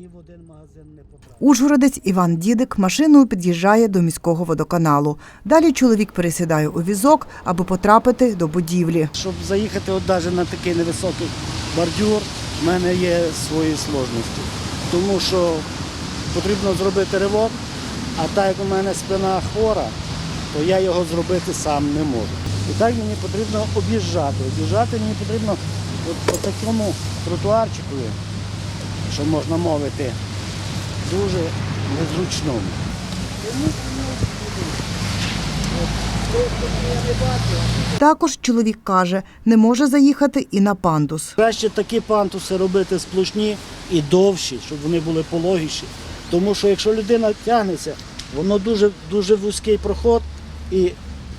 ні в один магазин не потрапив. Ужгородець Іван Дідик машиною під'їжджає до міського водоканалу. Далі чоловік пересідає у візок, аби потрапити до будівлі. Щоб заїхати от навіть на такий невисокий бордюр, в мене є свої сложності. Тому що потрібно зробити ривок, а так як у мене спина хвора, то я його зробити сам не можу. І так мені потрібно об'їжджати. Об'їжджати мені потрібно от по такому тротуарчику, що можна мовити, дуже незручному. Також чоловік каже, не може заїхати і на пандус. Краще такі пантуси робити сплошні і довші, щоб вони були пологіші. Тому що якщо людина тягнеться, воно дуже, дуже вузький проход і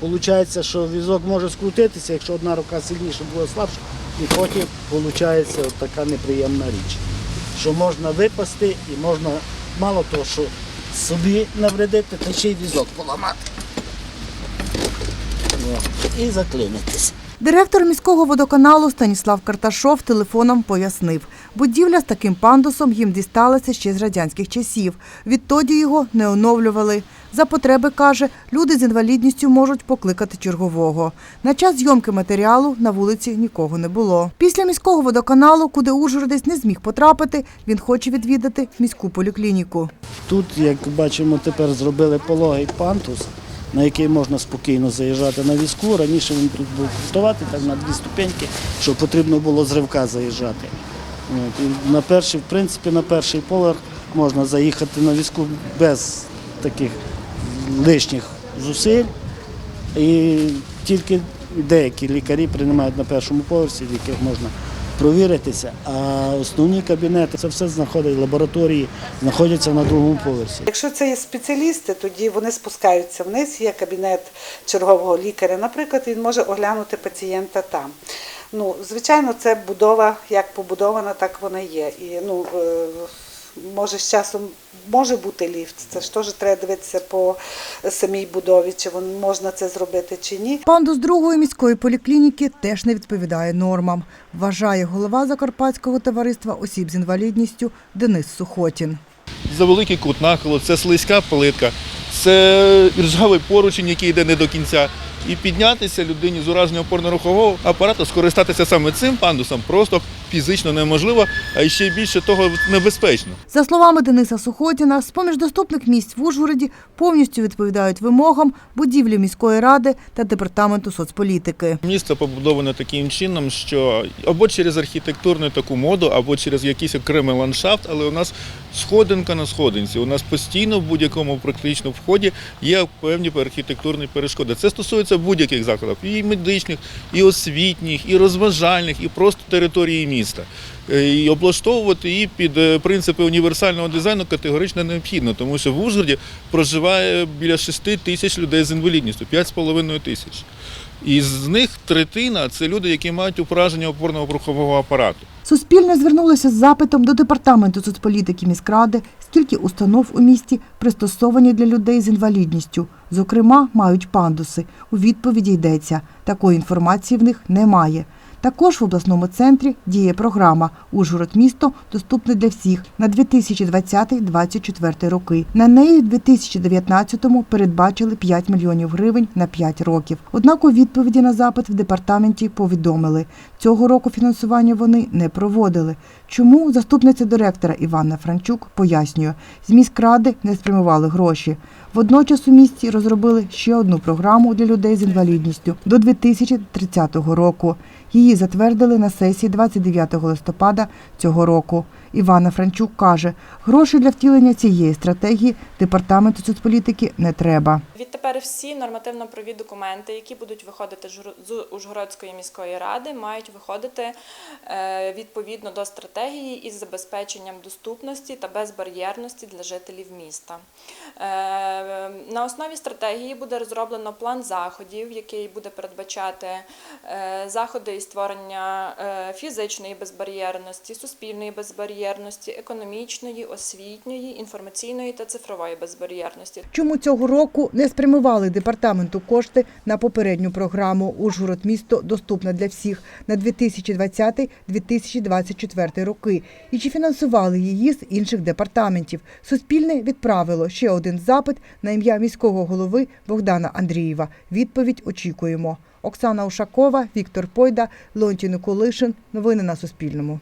виходить, що візок може скрутитися, якщо одна рука сильніша буде слабша, і потім виходить така неприємна річ. Що можна випасти і можна мало того, що собі навредити, та ще й візок поламати. І заклинитись. Директор міського водоканалу Станіслав Карташов телефоном пояснив, будівля з таким пандусом їм дісталася ще з радянських часів. Відтоді його не оновлювали. За потреби, каже, люди з інвалідністю можуть покликати чергового. На час зйомки матеріалу на вулиці нікого не було. Після міського водоканалу, куди Ужгородець не зміг потрапити, він хоче відвідати міську поліклініку. Тут, як бачимо, тепер зробили пологий пантус, на який можна спокійно заїжджати на візку. Раніше він тут був готувати так на дві ступеньки, що потрібно було з ривка заїжджати. І на перший, в принципі, на перший поверх можна заїхати на візку без таких лишніх зусиль. І тільки деякі лікарі приймають на першому поверсі, в яких можна провіритися. А основні кабінети це все знаходить лабораторії, знаходяться на другому поверсі. Якщо це є спеціалісти, тоді вони спускаються вниз, є кабінет чергового лікаря. Наприклад, він може оглянути пацієнта там. Ну, звичайно, це будова як побудована, так вона є. І ну, е, може з часом може бути ліфт. Це ж теж треба дивитися по самій будові, чи можна це зробити чи ні. Пандус другої міської поліклініки теж не відповідає нормам, вважає голова Закарпатського товариства осіб з інвалідністю Денис Сухотін. за великий кут нахилу, це слизька плитка, це ржавий поручень, який йде не до кінця. І піднятися людині з ураженням опорно-рухового апарату, скористатися саме цим пандусом просто фізично неможливо, а ще більше того небезпечно. За словами Дениса Сухотіна, з-поміж доступних місць в Ужгороді повністю відповідають вимогам будівлі міської ради та департаменту соцполітики. Місто побудоване таким чином, що або через архітектурну таку моду, або через якийсь окремий ландшафт, але у нас сходинка на сходинці. У нас постійно в будь-якому практично вході є певні архітектурні перешкоди. Це стосується будь-яких закладів, і медичних, і освітніх, і розважальних, і просто території міста. Е, І облаштовувати її під е, принципи універсального дизайну категорично необхідно, тому що в Ужгороді проживає біля 6 тисяч людей з інвалідністю, 5,5 тисяч. І з них третина це люди, які мають ураження опорного рухового апарату. Суспільне звернулося з запитом до департаменту соцполітики міськради, скільки установ у місті пристосовані для людей з інвалідністю. Зокрема, мають пандуси. У відповіді йдеться, такої інформації в них немає. Також в обласному центрі діє програма Ужгород місто доступне для всіх на 2020-2024 роки. На неї в 2019-му передбачили 5 мільйонів гривень на 5 років. Однак у відповіді на запит в департаменті повідомили, цього року фінансування вони не проводили. Чому заступниця директора Іванна Франчук пояснює, з міськради не спрямували гроші. Водночас у місті розробили ще одну програму для людей з інвалідністю до 2030 року. Її затвердили на сесії 29 листопада цього року. Івана Франчук каже, грошей для втілення цієї стратегії департаменту соцполітики не треба. Відтепер всі нормативно-праві документи, які будуть виходити з Ужгородської міської ради, мають виходити е, відповідно до стратегії із забезпеченням доступності та безбар'єрності для жителів міста. Е, На основі стратегії буде розроблено план заходів, який буде передбачати е, заходи із створення фізичної безбар'єрності, суспільної безбар'єрності. Безбар'єрності, економічної, освітньої, інформаційної та цифрової безбар'єрності. Чому цього року не спрямували департаменту кошти на попередню програму Ужгород місто доступна для всіх на 2020-2024 роки? І чи фінансували її з інших департаментів? Суспільне відправило ще один запит на ім'я міського голови Богдана Андрієва. Відповідь очікуємо. Оксана Ушакова, Віктор Пойда, Леонтій Николишин. Новини на Суспільному.